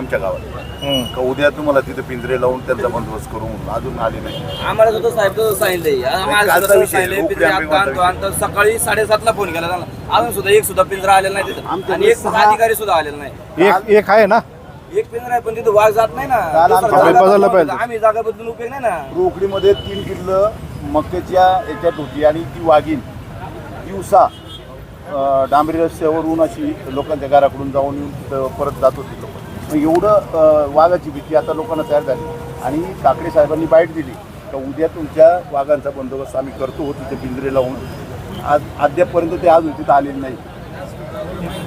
आमच्या गावात. का उद्या तुम्हाला तिथे पिंजरे लावून त्यांचा बंदोबस्त करून अजून आले नाही. आम्हाला सुद्धा साहेब तो सांगितलंय. आम्हाला कालचा सुद्धा विषय, सांगितलंय, उपरी पिंजरे आंबे आता आणतो, कोणता आणतो. सकाळी साडेसातला फोन केला अजून सुद्धा एक सुद्धा पिंजरा आलेला नाही तिथं. आमच्या आणि एक सहा- अधिकारी सुद्धा आलेला नाही. एक एक आहे ना? एक पिंजरा आहे पण तिथं वाघ जात नाही ना. काल दुसरा आमच्या जागा बदललं बदलून पाहिजे. आम्ही जागा बदलून उपयोग नाही ना. रोकडीमध्ये तीन किल्ल मक्याच्या याच्यात होती आणि ती वाघीण. दिवसा अं, डांबरी रस्त्यावरून अशी लोकांच्या घराकडून जाऊन येऊन तिथं परत जात होती लोक. एवढं वाघाची भीती आता लोकांना तयार झाली. आणि काकडे साहेबांनी बाईट दिली का उद्या तुमच्या वाघांचा बंदोबस्त आम्ही करतो तिथे पिंजरे लावून. आज अद्यापपर्यंत ते अजून तिथं आलेले नाही.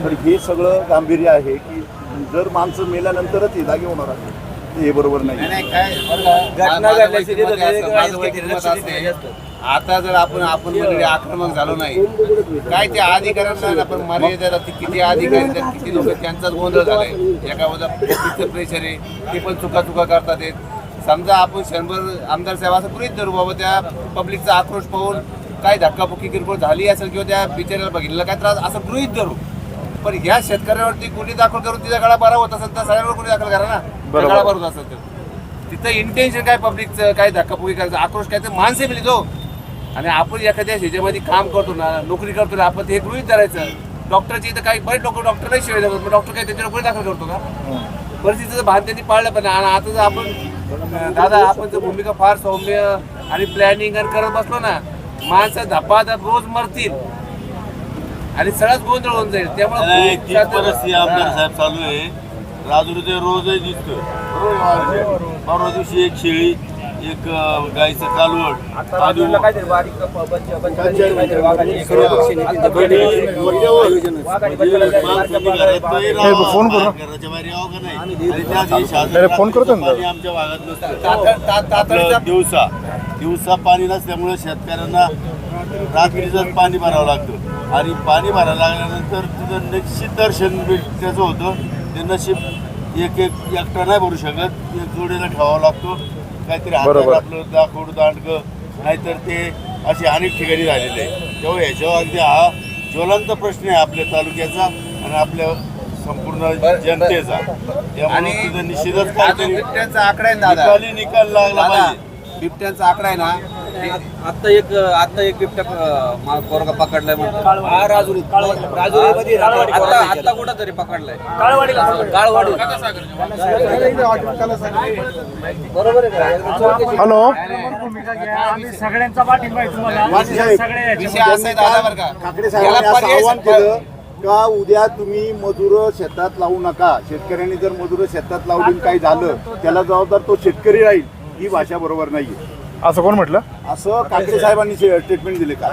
तर हे सगळं गांभीर्य आहे की जर माणसं मेल्यानंतरच हे जागे होणार आहे हे बरोबर नाही. आता जर आपण आपण मंडळी आक्रमक झालो नाही काय त्या अधिकाऱ्यांना आपण मर्यादा किती अधिकारी किती लोक त्यांचाच गोंधळ झालाय एका बाजूला तिथं प्रेशर आहे ते पण चुका चुका करतात आहेत. समजा आपण शंभर आमदार साहेब असं गृहित धरू बाबा त्या पब्लिकचा आक्रोश पाहून काय धक्काबुक्की किरकोळ झाली असेल किंवा त्या बिचाऱ्याला बघितलं काय त्रास असं गृहित धरू पण ह्या शेतकऱ्यावरती गुन्हे दाखल करून तिचा गळा बरा होत असेल तर सगळ्यांवर गुन्हे दाखल करा ना. गळा भरत असेल तर तिथं इंटेन्शन काय पब्लिकचं काय धक्काबुक्की करायचं आक्रोश काय तर माणसे मिळतो. आणि आपण एखाद्या ह्याच्यामध्ये काम करतो ना नोकरी करतो ना आपण ते गृहित धरायचं. डॉक्टरची इथं काही बरेच लोक डॉक्टर नाही शिवाय जातात डॉक्टर काय त्याच्यावर गुन्हे दाखल करतो का? परिस्थितीचं भान त्यांनी पाळलं पण आणि आता जर आपण दादा आपण जर भूमिका फार सौम्य आणि प्लॅनिंग आणि करत बसलो ना माणसं धपाधप रोज मरतील. आणि सगळंच गोंधळ होऊन जाईल. त्यामुळे आमदार हा. साहेब चालू आहे. राजुरीचे रोजही दिसतो परवा दिवशी एक शेळी एक अं, गाईचं कालवड. फोन करू. फोन करतो. पाणी आमच्या भागात नसतं. दिवसा दिवसा पाणी नसल्यामुळे शेतकऱ्यांना रात्रीचंच पाणी भरावं लागतं. आणि पाणी भरायला लागल्यानंतर तिथं निश्चित दर्शन भेट- त्याचं होतं. ते नशीब एक एक एकटा नाही भरू शकत. एक जोडीला ठेवावा लागतो. काहीतरी हातात बरोबर. आपलं दाखवड दांडग नाहीतर ते असे अनेक ठिकाणी झालेले आहे तेव्हा ह्याच्यावर अगदी हा ज्वलंत प्रश्न आहे आपल्या तालुक्याचा आणि आपल्या संपूर्ण जनतेचा. त्यामुळे आणि तिथं निश्चितच अजून काहीतरी बिबट्यांचा आकडा आहे ना दादा. निकाली निकाल लागला दादा, पाहिजे. बिबट्यांचा आकडा आहे ना आता एक आता एक बिबट्या पोरगा पकडलाय म्हणतो हा राजुरी. राजुरीमध्ये आता आता कुठं तरी पकडलाय. काळवाडी. बरोबर आहे का? चौकशी- हॅलो. आम्ही सगळ्यांचा पाठिंबा आहे तुम्हाला. वाणी साहेब, सगळे विषय असा आहे दादा बरं का. उद्या तुम्ही मजूर शेतात लावू नका. शेतकऱ्यांनी जर मजूर शेतात लावली काही झालं त्याला जबाबदार तो शेतकरी राहील. ही भाषा बरोबर नाहीये. असं कोण म्हटलं असं काकडे साहेबांनी स्टेटमेंट दिले का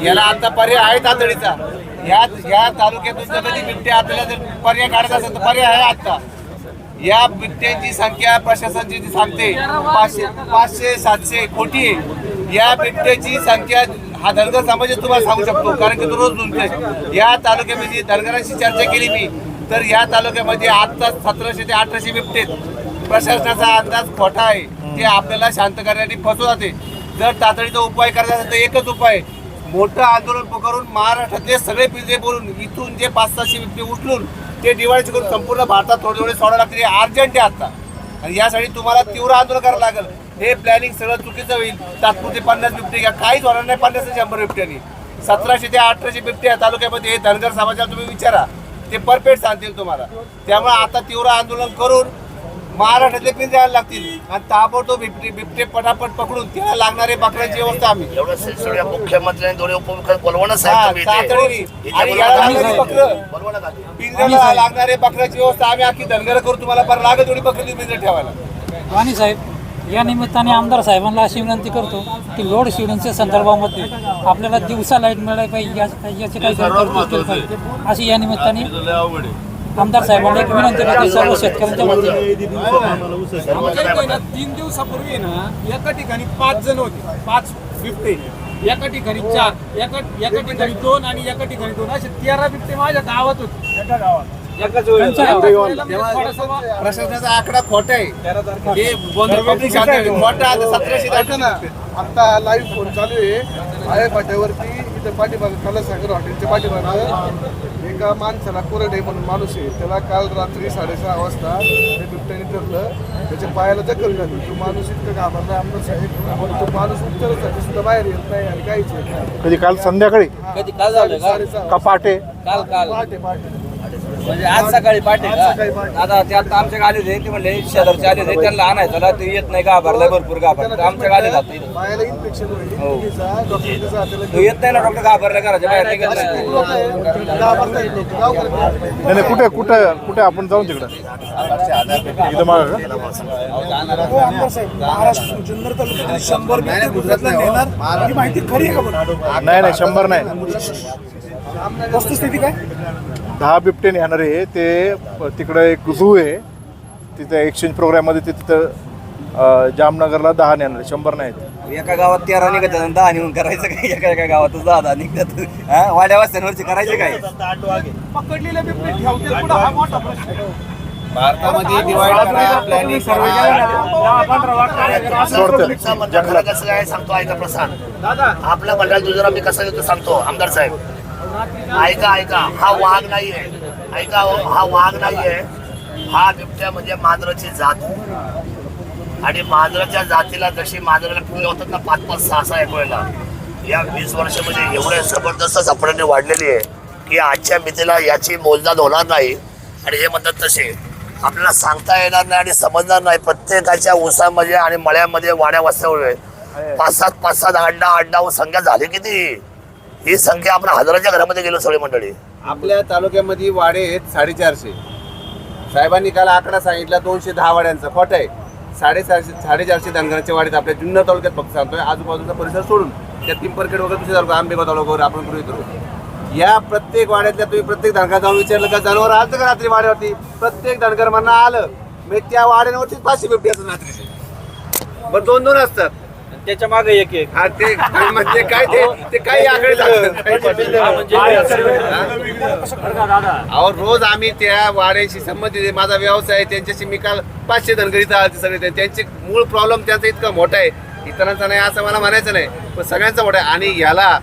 याला- आता पर्याय आहे तातडीचा या या तालुक्यातून जर कधी बिबट्या आपल्याला जर पर्याय काढायचा असेल तर पर्याय आहे आता या बिबट्यांची संख्या प्रशासनाची जी सांगते पाचशे पाचशे सातशे कोटी आहे. या बिबट्याची संख्या हा धनगर समाज तुम्हाला सांगू शकतो कारण की तो रोज नोंदते या तालुक्यामध्ये धनगरांशी चर्चा केली मी तर या तालुक्यामध्ये आता सतराशे ते अठराशे बिबटे आहेत. प्रशासनाचा अंदाज खोटा आहे. ते आपल्याला शांत करण्यासाठी फसवते जर तातडीचा उपाय करायचा असेल तर एकच उपाय मोठं आंदोलन करून महाराष्ट्रातले सगळे पिंजे बोलून इथून जे पाच सहाशे बिबटे उचलून ते डिवाइड करून संपूर्ण भारतात थोडे थोडे सोडायला लागते अर्जंट आहे आता. आणि यासाठी तुम्हाला तीव्र आंदोलन करावं लागेल. हे प्लॅनिंग सगळं चुकीचं होईल. तात्पुरते पन्नास बिबटे घ्या. काहीच होणार नाही पन्नास ते शंभर बिबट्यांनी. सतराशे ते अठराशे बिबटे या तालुक्यामध्ये हे धनगर समाजाला तुम्ही विचारा. ते परफेक्ट सांगतील तुम्हाला. त्यामुळे आता तीव्र आंदोलन करून महाराष्ट्रातले पिंजरे आणायला लागतील. आणि ताबडतोब बिबटे बिबटे पटापट पकडून त्याला लागणारे बकऱ्यांची व्यवस्था आम्ही. एवढं मुख्यमंत्र्यांनी दोन्ही बोलवणं लागणारी बकऱ्याची व्यवस्था आम्ही अख्खी धनगर करू तुम्हाला. पर लागत एवढी बकरी पिंजरे ठेवायला. साहेब या निमित्ताने आमदार साहेबांना अशी विनंती करतो की लोड शेडिंगच्या संदर्भामध्ये आपल्याला दिवसा लाइट मिळाली पाहिजे याची काही पाहिजे अशी या निमित्ताने आमदार साहेबांना एक विनंती करते सर्व शेतकऱ्यांच्या वतीने तीन दिवसापूर्वी ना एका ठिकाणी पाच जण होते. पाच बिबटे. एका ठिकाणी चार एका एका ठिकाणी दोन आणि एका ठिकाणी दोन. असे तेरा बिबटे माझ्या गावात होते. एका गावात. प्रशासनाचा आकडा खोटा आहे. हे पब्लिक खोटा आहे. सतराशे ऐका ना. आता लाईव्ह फोन चालू आहे. आय फाट्यावरती इथं पाठीमागं कलासागर हॉटेलच्या पाठीमागं. एका माणसाला कोरडे म्हणून माणूस आहे. त्याला काल रात्री साडेसहा वाजता ते बिबट्याने ठरलं त्याच्या पायाला दखल झाली तो माणूस इतकं घाबरला. आमदार साहेब पण तो माणूस उपचारासाठी सुद्धा बाहेर येत नाही आणि काहीच येत नाही. कधी काल संध्याकाळी? कधी काल झालं का? पहाटे काल काल पहाटे पहाटे. म्हणजे आज सकाळी पाठी आज का सकाळी पहाटे. आता ते आता आमच्या आले होते ते म्हणले शेजारचे आले होते त्यांना आणायचं ना ते येत नाही घाबरलाय भरपूर घाबरला आमच्या गाले जातो. पायाला इन्फेक्शन होईल हो. तो येत नाही ना डॉक्टर घाबरला घराच्या बाहेर निघत नाही लोक आहे घाबरतायत लोक गावकरी नाही नाही कुठे कुठे कुठे आपण जाऊन तिकडं इथं माग शंभर गुजरातला नेणार ही माहिती खरी आहे का बरं? नाही नाही शंभर नाही वस्तुस्थिती काय दहा बिबटे नेणारे ते तिकडे एक झू आहे तिथं एक्सचेंज प्रोग्राममध्ये ते तिथं जामनगरला दहा नेणारे शंभर नाहीत एका गावात तेरा निघतात आणि दहा निघून करायचं काय एका एका गावातच दहा दहा निघतात हा वाड्या वस्त्यांवरची करायचे काय पकडलेल्या बिबटे ठेवते पुढं हा मोठा प्रश्न आहे. भारतामध्ये कसं आहे सांगतो ऐका प्रसाद आपल्या मंडळात दुजरा मी कसं देतो सांगतो आमदार साहेब ऐका ऐका हा वाघ नाहीये. ऐका हो, हा वाघ नाहीये. हा बिबट्या म्हणजे मांजराची जात. आणि मांजराच्या जातीला जशी मांजराला पिवळे होतात ना पाच पाच सहा सहा एक वेळेला या वीस वर्षामध्ये एवढे जबरदस्त झपड्याने वाढलेली आहे की आजच्या मितीला याची मोजदाद होणार नाही. आणि हे म्हणतात तसे. आपल्याला सांगता येणार नाही आणि समजणार नाही. प्रत्येकाच्या ऊसामध्ये आणि मळ्यामध्ये वाड्या वाचल्यामुळे पाच सात पाच सात अंडा अंडा संख्या झाली किती? ही संख्या आपण हजाराच्या घरामध्ये गेलो सगळे मंडळी. आपल्या तालुक्यामध्ये वाडे आहेत साडेचारशे. साहेबांनी काल आकडा सांगितला दोनशे दहा वाड्यांचा. खोट आहे. साडेचारशे साडेचारशे धनगराच्या वाडीत आपल्या जुन्नर तालुक्यात फक्त सांगतोय. आजूबाजूचा परिसर सोडून त्या पिंपरखेड वगैरे दुसरे तालुका आंबेगाव तालुक्यावर आपण गृहित करू या प्रत्येक वाड्यातल्या तुम्ही प्रत्येक धनगर जाऊन विचारलं का? जनावर आलं का रात्री वाड्यावरती? प्रत्येक धनगर म्हणणं आलं. मी त्या वाड्यांवरती पाचशे बिबटी असतात रात्रीचे बरं दोन दोन असतात. त्याच्यामागे एक एक. हा ते म्हणजे काय ते ते काही आकडे जातात अहो रोज आम्ही त्या वाड्याशी संबंधित आहे. माझा व्यवसाय आहे. त्यांच्याशी मी काल पाचशे धनगरीचा आलते सगळे. ते. त्यांचे मूळ प्रॉब्लेम त्यांचा इतका मोठा आहे. इतरांचा नाही असं मला म्हणायचं नाही. पण सगळ्यांचा मोठा आहे. आणि याला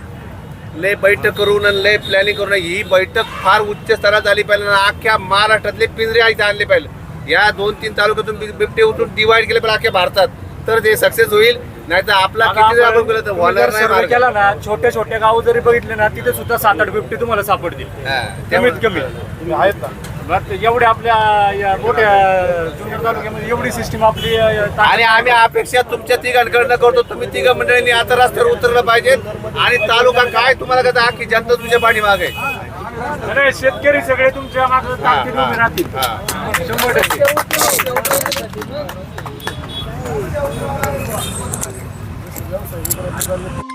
लय बैठक करून आणि लय प्लॅनिंग करून ही बैठक फार उच्च स्तरात झाली पाहिजे. आणि अख्ख्या महाराष्ट्रातले पिंजरे इथे आणले पाहिजे. या दोन तीन तालुक्यातून बिबटे उठून डिवाइड केले पाहिजे अख्ख्या भारतात. तर ते सक्सेस होईल. नाही तर आपला किती केलं तर होणार नाही सर्वे मार्ग. केला ना छोटे छोटे गाव जरी बघितले ना तिथे सुद्धा सात आठ बिबटे तुम्हाला सापडतील हा, कमीत कमी. तुम्ही आहेत ना? बरं, एवढे आपल्या या मोठ्या जुन्नर तालुक्यामध्ये एवढी सिस्टीम आपली अ, ताकद- आणि आम्ही अपेक्षा तुमच्या तिघांकडनं करतो. तुम्ही तिघ मंडळींनी आता रस्त्यावर उतरलं पाहिजे. आणि तालुका काय तुम्हाला कसं आखी जनता तुझ्या पाठीमागे आहे. अरे शेतकरी सगळे तुमच्या मागे ताकदीने उभे राहतील. हा. शंभर टक्के. Gracias.